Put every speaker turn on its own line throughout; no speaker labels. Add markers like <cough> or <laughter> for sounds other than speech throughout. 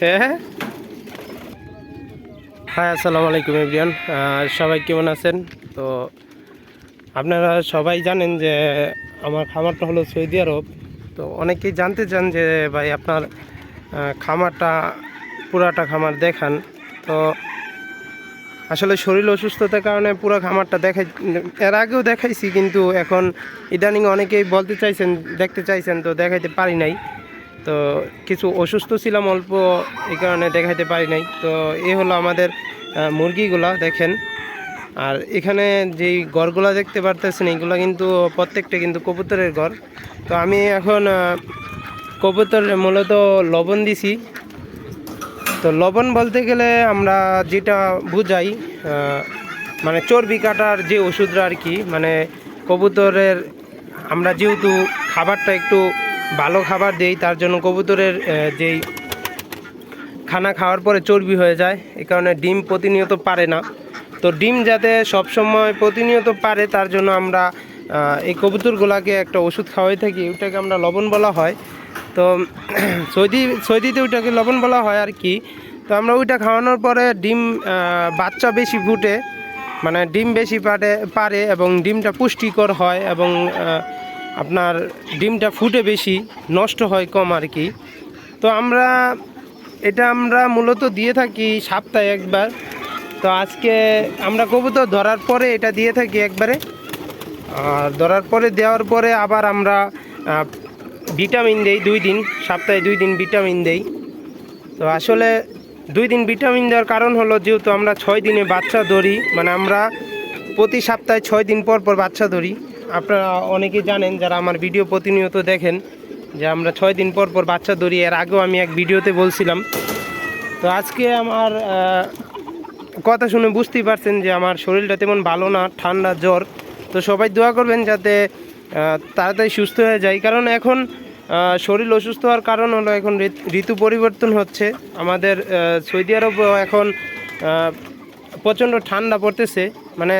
হ্যাঁ? হ্যাঁ আসসালামু আলাইকুম এভরিয়ান সবাই কেমন আছেন? তো আপনারা সবাই জানেন যে আমার খামারটা হলো সৌদি আরব। তো অনেকেই জানতে চান যে ভাই আপনার খামারটা, পুরাটা খামার দেখান। তো আসলে শরীর অসুস্থতার কারণে পুরো খামারটা দেখাই, এর আগেও দেখাইছি, কিন্তু এখন ইদানিং অনেকেই বলতে চাইছেন, দেখতে চাইছেন, তো দেখাইতে পারি নাই। তো কিছু অসুস্থ ছিলাম, অল্প এই কারণে দেখাইতে পারি নাই। তো এই হলো আমাদের মুরগিগুলা, দেখেন। আর এখানে যেই ঘরগুলা দেখতে পারতেছেন এইগুলো কিন্তু প্রত্যেকটা কিন্তু কবুতরের ঘর তো আমি এখন কবুতর মূলত লবণ দিছি। তো লবণ বলতে গেলে আমরা যেটা বুঝাই মানে চর্বি কাটার যে ওষুধটা আর কি মানে কবুতরের আমরা যেহেতু খাবারটা একটু ভালো খাবার দেই, তার জন্য কবুতরের যেই খানা খাওয়ার পরে চর্বি হয়ে যায় এই কারণে ডিম প্রতিনিয়ত পারে না। তো ডিম যাতে সবসময় প্রতিনিয়ত পারে, তার জন্য আমরা এই কবুতরগুলাকে একটা ওষুধ খাওয়াই থাকি ওটাকে আমরা লবণ বলা হয়। তো <clears throat> সৌদি, সৌদিতে ওইটাকে লবণ বলা হয় আর কি। তো আমরা ওইটা খাওয়ানোর পরে ডিম বাচ্চা বেশি ফুটে মানে ডিম বেশি পারে পারে এবং ডিমটা পুষ্টিকর হয় এবং আপনার ডিমটা ফুটে বেশি, নষ্ট হয় কম আর কি। তো আমরা, এটা আমরা মূলত দিয়ে থাকি সপ্তাহে একবার। তো আজকে আমরা কবুতর ধরার পরে এটা দিয়ে থাকি একবারে। আর ধরার পরে দেওয়ার পরে আবার আমরা ভিটামিন দেই দুই দিন, সপ্তাহে দুই দিন ভিটামিন দেই। তো আসলে দুই দিন ভিটামিন দেওয়ার কারণ হলো যেহেতু আমরা ছয় দিনে বাচ্চা ধরি মানে আমরা প্রতি সপ্তাহে ছয় দিন পর পর বাচ্চা ধরি। আপনারা অনেকেই জানেন, যারা আমার ভিডিও প্রতিনিয়ত দেখেন, যে আমরা ছয় দিন পর পর বাচ্চা ধরি, এর আগেও আমি এক ভিডিওতে বলছিলাম। তো আজকে আমার কথা শুনে বুঝতেই পারছেন যে আমার শরীরটা তেমন ভালো না, ঠান্ডা, জ্বর। তো সবাই দোয়া করবেন যাতে তাড়াতাড়ি সুস্থ হয়ে যায়। কারণ এখন শরীর অসুস্থ হওয়ার কারণ হলো এখন ঋতু পরিবর্তন হচ্ছে। আমাদের সৌদি আরবও এখন প্রচণ্ড ঠান্ডা পড়তেছে। মানে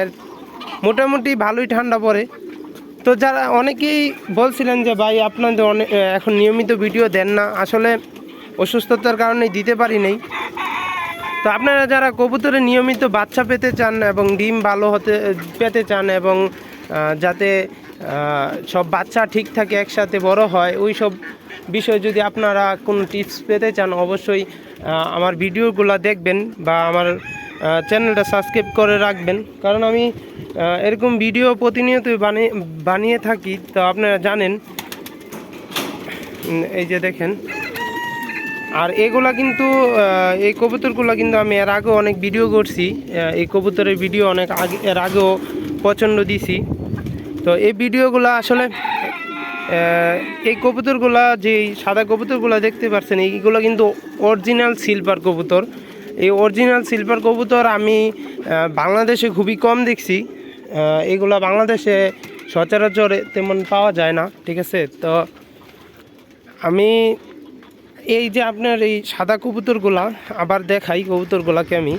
মোটামুটি ভালোই ঠান্ডা পড়ে। তো যারা অনেকেই বলছিলেন যে, ভাই, আপনাদের অনেক এখন নিয়মিত ভিডিও দেন না। আসলে অসুস্থতার কারণে দিতে পারি নাই। তো আপনারা যারা কবুতরে নিয়মিত বাচ্চা পেতে চান এবং ডিম ভালো হতে পেতে চান এবং যাতে সব বাচ্চা ঠিক থাকে, একসাথে বড় হয়, ওই সব বিষয়ে যদি আপনারা কোনো টিপস পেতে চান, অবশ্যই আমার ভিডিওগুলো দেখবেন বা আমার চ্যানেলটা সাবস্ক্রাইব করে রাখবেন। কারণ আমি এরকম ভিডিও প্রতিনিয়ত বানিয়ে বানিয়ে থাকি, তো আপনারা জানেন। এই যে দেখেন। আর এগুলা কিন্তু এই কবুতরগুলো কিন্তু আমি এর আগেও অনেক ভিডিও করছি। এই কবুতরের ভিডিও অনেক আগে, এর আগেও প্রচণ্ড দিছি। তো এই ভিডিওগুলো আসলে এই কবুতরগুলা যে সাদা কবুতরগুলো দেখতে পাচ্ছেন এইগুলো কিন্তু অরিজিনাল সিলভার কবুতর। এই অরিজিনাল সিলভার কবুতর আমি বাংলাদেশে খুবই কম দেখছি। এগুলা বাংলাদেশে সচরাচর তেমন পাওয়া যায় না, ঠিক আছে? তো আমি এই যে আপনার এই সাদা কবুতরগুলা, আবার দেখাই কবুতরগুলাকে আমি।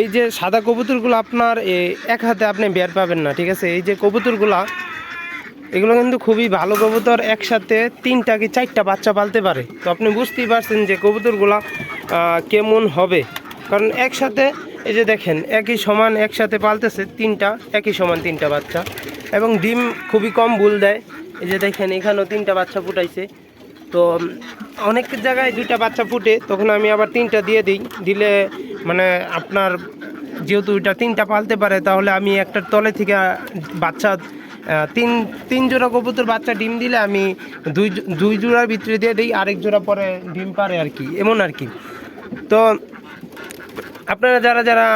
এই যে সাদা কবুতরগুলো আপনার এক হাতে আপনি বের পাবেন না, ঠিক আছে? এই যে কবুতরগুলা, এগুলো কিন্তু খুবই ভালো কবুতর, একসাথে তিনটা কি চারটা বাচ্চা পালতে পারে। তো আপনি বুঝতেই পারছেন যে কবুতরগুলা কেমন হবে? কারণ একসাথে, এই যে দেখেন, একই সমান একসাথে পালতেছে তিনটা, একই সমান তিনটা বাচ্চা। এবং ডিম খুবই কম ভুল দেয়। এই যে দেখেন, এখানেও তিনটা বাচ্চা ফুটাইছে। তো অনেক জায়গায় দুইটা বাচ্চা ফুটে, তখন আমি আবার তিনটা দিয়ে দিই। দিলে মানে আপনার যেহেতু ওইটা তিনটা পালতে পারে, তাহলে আমি একটার তলে থেকে বাচ্চা তিন তিন জোড়া কবুতর বাচ্চা ডিম দিলে আমি দুই দুই জোড়ার ভিতরে দিয়ে দিই, আরেক জোড়া পরে ডিম পারে আর কি। এমন আর কি। তো আপনারা যারা যারা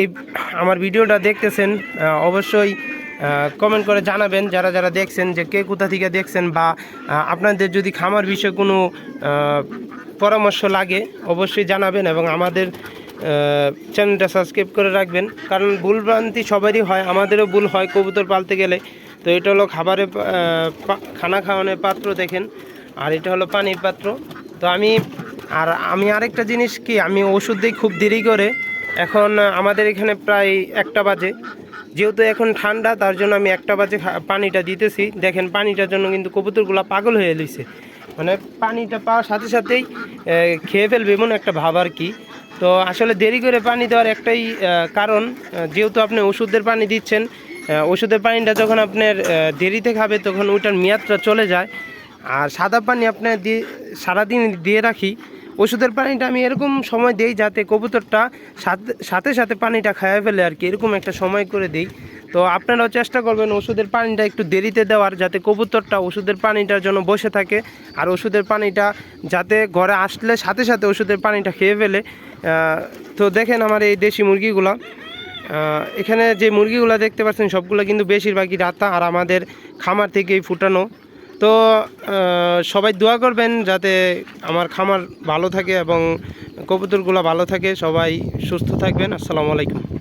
এই আমার ভিডিওটা দেখতেছেন অবশ্যই কমেন্ট করে জানাবেন। যারা যারা দেখছেন যে কে কোথা থেকে দেখছেন বা আপনাদের যদি খামার বিষয়ে কোনো পরামর্শ লাগে, অবশ্যই জানাবেন এবং আমাদের চ্যানেলটা সাবস্ক্রাইব করে রাখবেন। কারণ ভুলভ্রান্তি সবারই হয়, আমাদেরও ভুল হয় কবুতর পালতে গেলে। তো এটা হলো খাবারের খানা খাওয়ানোর পাত্র দেখেন, আর এটা হলো পানির পাত্র। তো আমি আর আমি আরেকটা জিনিস কি, আমি ওষুধ দিই খুব দেরি করে। এখন আমাদের এখানে প্রায় একটা বাজে। যেহেতু এখন ঠান্ডা, তার জন্য আমি একটা বাজে পানিটা দিতেছি। দেখেন পানিটার জন্য কিন্তু কবুতরগুলো পাগল হয়ে লইছে। মানে পানিটা পাওয়ার সাথে সাথেই খেয়ে ফেলবে এমন একটা ভাব আর কি। তো আসলে দেরি করে পানি দেওয়ার একটাই কারণ যেহেতু আপনি ওষুধের পানি দিচ্ছেন ওষুধের পানিটা যখন আপনার দেরিতে খাবে তখন ওইটার মেয়াদটা চলে যায়। আর সাদা পানি আপনার দিয়ে সারাদিন দিয়ে রাখি। ওষুধের পানিটা আমি এরকম সময় দেই যাতে কবুতরটা সাথে সাথে সাথে পানিটা খাইয়ে ফেলে আর কি, এরকম একটা সময় করে দিই। তো আপনারাও চেষ্টা করবেন ওষুধের পানিটা একটু দেরিতে দেওয়ার যাতে কবুতরটা ওষুধের পানিটার জন্য বসে থাকে। আর ওষুধের পানিটা যাতে ঘরে আসলে সাথে সাথে ওষুধের পানিটা খেয়ে ফেলে। তো দেখেন আমার এই দেশি মুরগিগুলো। এখানে যে মুরগিগুলো দেখতে পাচ্ছেন সবগুলো কিন্তু বেশিরভাগই রাতা আর আমাদের খামার থেকেই ফুটানো। তো সবাই দোয়া করবেন যাতে আমার খামার ভালো থাকে এবং কবুতরগুলো ভালো থাকে। সবাই সুস্থ থাকবেন। আসসালামু আলাইকুম।